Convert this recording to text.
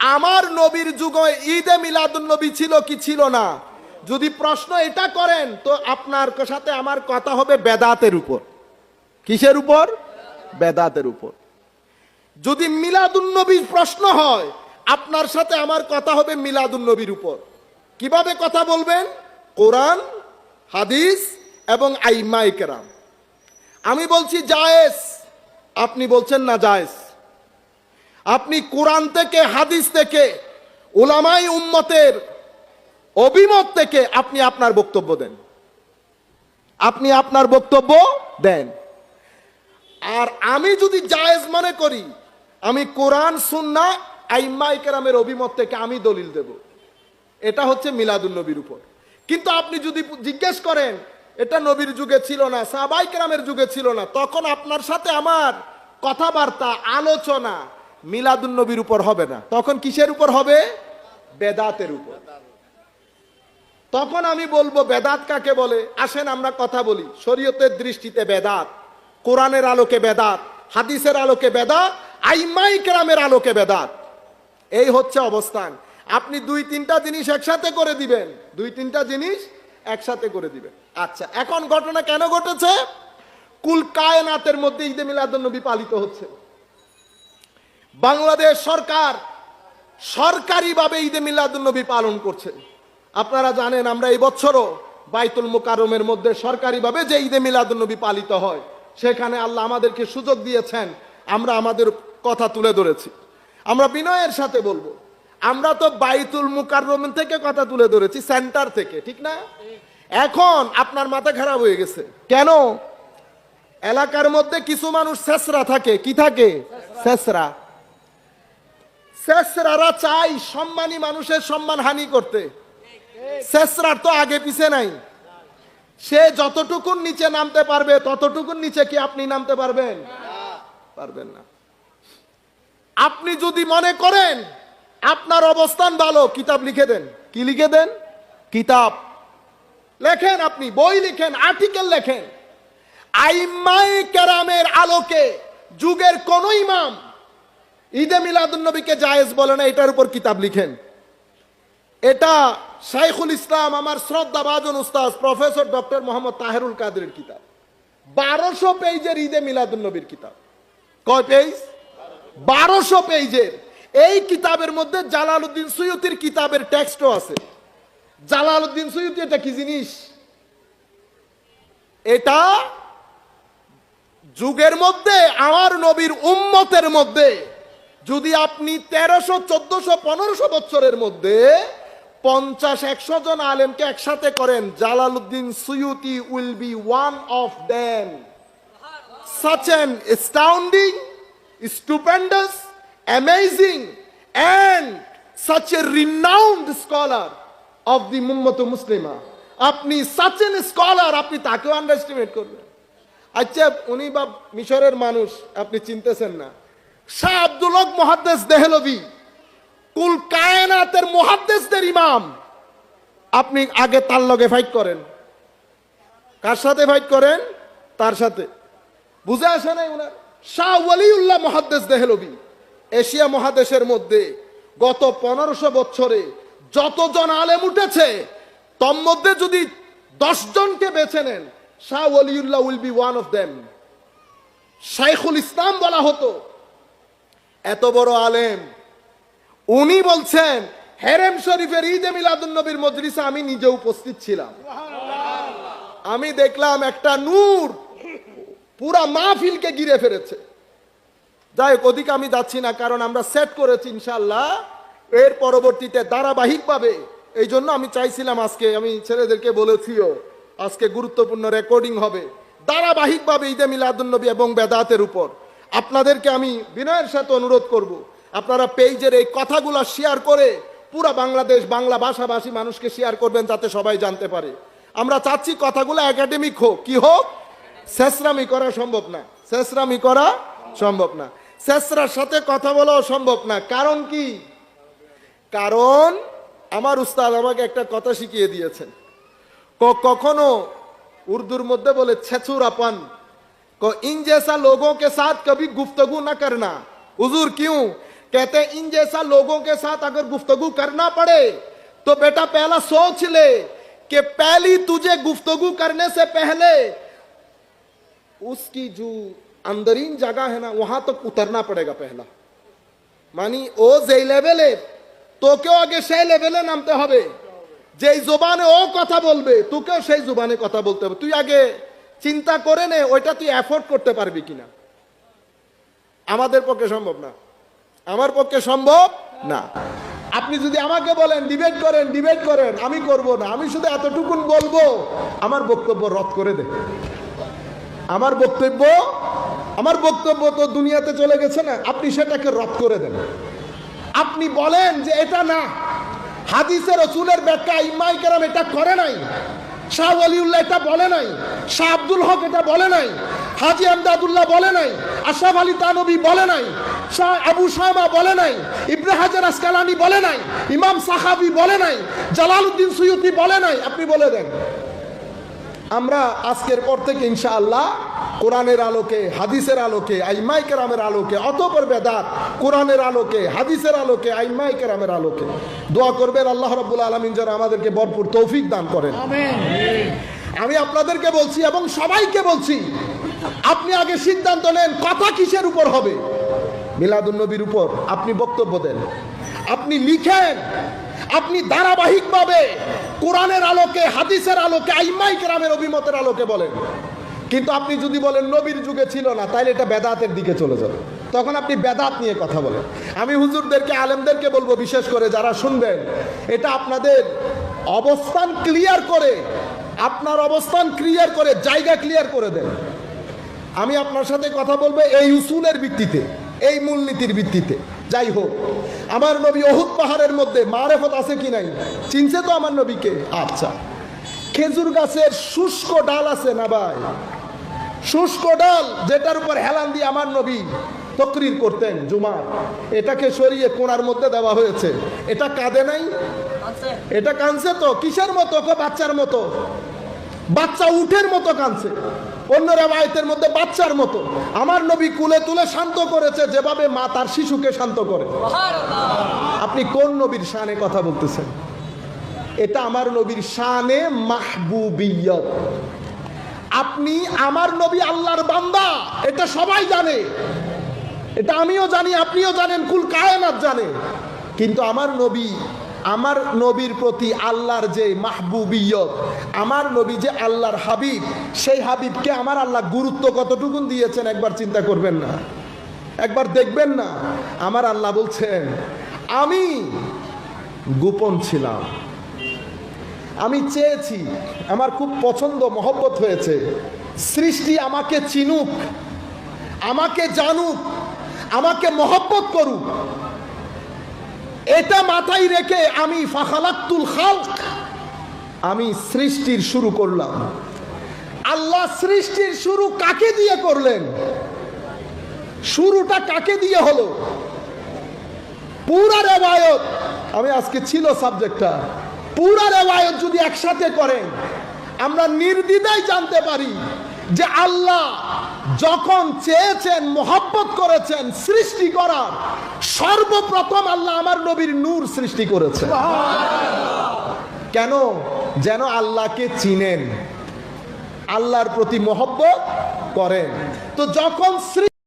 আমার নবীর যুগে ঈদে মিলাদুন নবী ছিল কি ছিল না? যদি প্রশ্ন এটা করেন, তো আপনার সাথে আমার কথা হবে বেদাতের উপর। কিসের উপর? বেদাতের উপর। যদি মিলাদুন নবীর প্রশ্ন হয়, আপনার সাথে আমার কথা হবে মিলাদুন নবীর উপর। কীভাবে কথা বলবেন? কোরআন, হাদিস এবং আইমাই কেরাম। আমি বলছি জায়েজ। আপনি বলছেন না জায়েজ। আপনি কোরআন থেকে, হাদিস থেকে ওলামাই উম্মতের অভিমত থেকে আপনি আপনার বক্তব্য দেন। আপনি আপনার বক্তব্য দেন। আর আমি যদি জায়েজ মনে করি, আমি কোরআন, সুন্না আইম্মাই কেরামের অভিমত থেকে আমি দলিল দেব। এটা হচ্ছে মিলাদুল নবীর উপর। কিন্তু আপনি যদি জিজ্ঞেস করেন, এটা নবীর যুগে ছিল না সাবাই কেরামের যুগে ছিল না, তখন আপনার সাথে আমার কথাবার্তা, আলোচনা মিলাদুল নবীর উপর হবে না। তখন কিসের উপর হবে? বেদাতের উপর। তখন আমি বলব, বেদাত কাকে বলে? আসেন আমরা কথা বলি। শরীয়তের দৃষ্টিতে বেদাত, কোরআনের আলোকে বেদাত, হাদিসের আলোকে বেদাত, আইমাই কেরামের আলোকে বেদাত। এই হচ্ছে অবস্থান। আপনি দুই তিনটা জিনিস একসাথে করে দিবেন। দুই তিনটা জিনিস একসাথে করে দিবেন। আচ্ছা এখন ঘটনা কেন ঘটেছে? কুল কায়নাতের মধ্যে ঈদে মিলাদুন্নবী পালিত হচ্ছে। বাংলাদেশ সরকার সরকারিভাবে ঈদে মিলাদুন্নবী পালন করছে। আপনারা জানেন আমরা এই বছরও বাইতুল মোকারমের মধ্যে সরকারিভাবে যে ঈদে মিলাদুন্নবী পালিত হয়, সেখানে আল্লাহ আমাদেরকে সুযোগ দিয়েছেন, আমরা আমাদের কথা তুলে ধরেছি। আমরা বিনয়ের সাথে বলব, আমরা তো বাইতুল মুকাররম থেকে কথা তুলে ধরেছি, সেন্টার থেকে, ঠিক না? এখন আপনার মাথা খারাপ হয়ে গেছে। কেন? এলাকার মধ্যে কিছু মানুষ শেষরা থাকে, কি থাকে? শেষরা। শেষরারা চাই সম্মানী মানুষের সম্মান হানি করতে। শেষরার তো আগে পিছে নাই। সে যতটুকুন নিচে নামতে পারবে, ততটুকুন নিচে কি আপনি নামতে পারবেন? পারবেন না। আপনি যদি মনে করেন আপনার অবস্থান ভালো, কিতাব লিখে দেন। কি লিখে দেন? কিতাব। লেখেন আপনি, বই লিখেন, আর্টিকেল লেখেন। আইমাই কেরামের আলোকে যুগের কোন ইমাম ঈদে মিলাদুন নবীকে জায়েজ বলে না, এটার উপর কিতাব লিখেন। এটা শাইখুল ইসলাম, আমার শ্রদ্ধা বাজন উস্তাদ, প্রফেসর ডক্টর মোহাম্মদ তাহেরুল কাদের কিতাব। বারোশো পেজের ঈদে মিলাদুন নবীর কিতাব। কয় পেজ? বারোশো পেজের। এই কিতাবের মধ্যে জালালউদ্দিন সৈয়দির কিতাবের টেক্সটও আছে। জালালউদ্দিন সৈয়দি এটা কি জিনিস? এটা যুগের মধ্যে, আমার নবীর উম্মতের মধ্যে যদি আপনি তেরোশো চোদ্দশো পনেরোশো বছরের মধ্যে পঞ্চাশ একশো জন আলেমকে একসাথে করেন Jalaluddin Suyuti will be one of them. such an astounding, stupendous, amazing, and such a renowned scholar of the Mummatu Muslima. আপনি such an scholar আপনি তাকেও আন্ডারস্টিমেট করবেন। আচ্ছা উনি বা মিশরের মানুষ আপনি চিনতেছেন না। শাহ আব্দুল হক মহাদ্দেস দেহলভি, কুল কায়নাতের মহাদ্দেসদের ইমাম। আপনি আগে তার লগে ফাইট করেন। কার সাথে ফাইট করেন? তার সাথে। বুঝে আসে নাই ওনার শাহ ওয়ালিউল্লাহ মহাদ্দেশ দেহলবি এশিয়া মহাদেশের মধ্যে গত পনেরোশো বছরে যতজন আলেম উঠেছে, তোর মধ্যে যদি দশজনকে বেছে নেন, Shah Waliullah will be one of them. শাইখুল ইসলাম বলা হতো এত বড় আলেম। উনি বলছেন, হেরেম শরীফের ঈদে মিলাদুন নবীর মজলিসে আমি নিজে উপস্থিত ছিলাম। আমি দেখলাম একটা নূর পুরা মাহফিলকে গিরে ফেলেছে। যাই হোক, ওদিকে আমি যাচ্ছি না, কারণ আমরা সেট করেছি ইনশাল্লাহ এর পরবর্তীতে ধারাবাহিকভাবে, এই জন্য আমি চাইছিলাম আজকে, আমি ছেলেদেরকে বলেছিও, আজকে গুরুত্বপূর্ণ রেকর্ডিং হবে। ধারাবাহিকভাবে ঈদে মিলাদুন্নবী এবং বেদাতের উপর। আপনাদেরকে আমি বিনয়ের সাথে অনুরোধ করব। আপনারা পেজের এই কথাগুলো শেয়ার করে পুরা বাংলাদেশ, বাংলা ভাষাভাষী মানুষকে শেয়ার করবেন যাতে সবাই জানতে পারে। আমরা চাচ্ছি কথাগুলো একাডেমিক হোক। কি হোক? শেষরামি করা সম্ভব না। শেষরামি করা সম্ভব না। শেষরার সাথে কথা বলাও সম্ভব না। কারণ কি? কারণ আমার উস্তাদ আমাকে একটা কথা শিখিয়ে দিয়েছেন। কখনো উর্দুর মধ্যে বলে ছেচুরাপন को इन जैसा लोगों के साथ कभी गुफ्तगु न करना हुजूर क्यों कहते हैं, इन जैसा लोगों के साथ अगर गुफ्तगु करना पड़े तो बेटा पहला सोच ले कि पहली तुझे गुफ्तगु करने से पहले उसकी जो अंदरीन जगह है ना वहां तक उतरना पड़ेगा पहला মানি ও যেই লেভেলে তোকেও আগে সেই লেভেলে নামতে হবে যেই জোবানে ও কথা বলবে তোকেও সেই জোবানে কথা বলতে হবে তুই আগে চিন্তা করে নে, ওইটা তুই অ্যাফোর্ড করতে পারবি কিনা। আমাদের পক্ষে সম্ভব না। আমার পক্ষে সম্ভব না। আপনি যদি আমাকে বলেন ডিবেট করেন ডিবেট করেন, আমি করব না। আমি শুধু এতটুকুন বলব, আমার বক্তব্য রদ করে দে। আমার বক্তব্য আমার বক্তব্য তো দুনিয়াতে চলে গেছে না, আপনি সেটাকে রদ করে দেন। আপনি বলেন যে এটা না। হাদিসের রসুলের ব্যাখ্যা ইমাই কেরাম এটা করে নাই। শাহ আলিউল্লাহ এটা বলে নাই, শাহ আব্দুল হক এটা বলে নাই, হাজি আমদাদুল্লাহ বলে নাই, আশরাফ আলী তানবী বলে নাই, শাহ আবু শাহমা বলে নাই ইব্রাহাজার আসকালানি বলে নাই, ইমাম সাহাবি বলে নাই, জালালউদ্দিন সৈয়দি বলে নাই। আপনি বলে দেন। আমরা আজকের পর থেকে ইনশাআল্লাহ কোরআনের আলোকে হাদিসের আলোকে আইমাই কেরামের আলোকে অতপর বেদাত কোরআনের আলোকে হাদিসের আলোকে আইমাই কেরামের আলোকে। দোয়া করবেন আল্লাহ রাব্বুল আলামিন যেন আমাদেরকে ভরপুর তৌফিক দান করেন। আমি আপনাদেরকে বলছি এবং সবাইকে বলছি আপনি আগে সিদ্ধান্ত নেন কথা কিসের উপর হবে। মিলাদুন নবীর উপর আপনি বক্তব্য দেন। আপনি লিখেন আপনি ধারাবাহিকভাবে কোরআনের আলোকে হাদিসের আলোকে আইমাই কেরামের অভিমতের আলোকে বলেন। কিন্তু আপনি যদি বলেন নবীর যুগে ছিল না তাহলে এটা বেদাতের দিকে চলে যাবে। তখন আপনি বেদাত নিয়ে কথা বলেন। আমি হুজুরদেরকে, আলেমদেরকে বলব বিশেষ করে যারা শুনবেন, এটা আপনাদের অবস্থান ক্লিয়ার করে, আপনার অবস্থান ক্লিয়ার করে, জায়গা ক্লিয়ার করে দেন। আমি আপনার সাথে কথা বলব এই উসুলের ভিত্তিতে, এই মূলনীতির ভিত্তিতে। যাই হোক, আমার নবী অহুত পাহাড়ের মধ্যে মারেফত আছে কি নাই? চিনছে তো আমার নবীকে? আচ্ছা। খেজুর গাছের শুষ্ক ডাল আছে না ভাই? শুষ্ক ডাল, যেটার উপর হেলান দিয়ে আমার নবী তকরির করতেন জুমার। এটাকে সরিয়ে কোনার মধ্যে দেওয়া হয়েছে। এটা কাঁদে নাই? এটা কাঁদছে তো? কিসের মতো বাচ্চার মতো? বাচ্চা উঠের মতো কাঁদছে। অন্য রেবায়তের মধ্যে বাচ্চার মতো। আমার নবী কুলে তুলে শান্ত করেছে, যেভাবে মা তার শিশুকে শান্ত করে। আপনি কোন নবীর শানে কথা বলতেছেন? এটা আমার নবীর শানে মাহবুবিয়ত। আপনি আমার নবী আল্লাহর বান্দা, এটা সবাই জানে। এটা আমিও জানি, আপনিও জানেন, কুল কায়নাত জানে। কিন্তু আমার নবী, আমার নবীর প্রতি আল্লাহর যে মাহবুবিয়ত, আমার নবী যে আল্লাহর হাবিব, সেই হাবিবকে আমার আল্লাহ গুরুত্ব কতটুকুন দিয়েছেন একবার চিন্তা করবেন না। একবার দেখবেন না, আমার আল্লাহ বলছেন, আমি গোপন ছিলাম। আমি চেয়েছি, আমার খুব পছন্দ, মহব্বত হয়েছে। সৃষ্টি আমাকে চিনুক, আমাকে জানুক, আমাকে মহব্বত করুক। এটা মাথায় রেখে আমি ফাখালাক্তুল খালক, আমি সৃষ্টির শুরু করলাম। আল্লাহ সৃষ্টির শুরু কাকে দিয়ে করলেন? শুরুটা কাকে দিয়ে হলো? পুরা রেবায়ত আমি আজকে ছিল সাবজেক্টটা পুরা রেবায়ত যদি একসাথে করেন আমরা নির্দ্বিধায় জানতে পারি যে আল্লাহ যখন চেয়েছেন মোহাব্বত করেছেন সৃষ্টি করার সর্বপ্রথম আল্লাহ আমার নবীর নূর সৃষ্টি করেছে কেন? যেন আল্লাহকে চিনেন আল্লাহর প্রতি মহব্বত করেন। তো যখন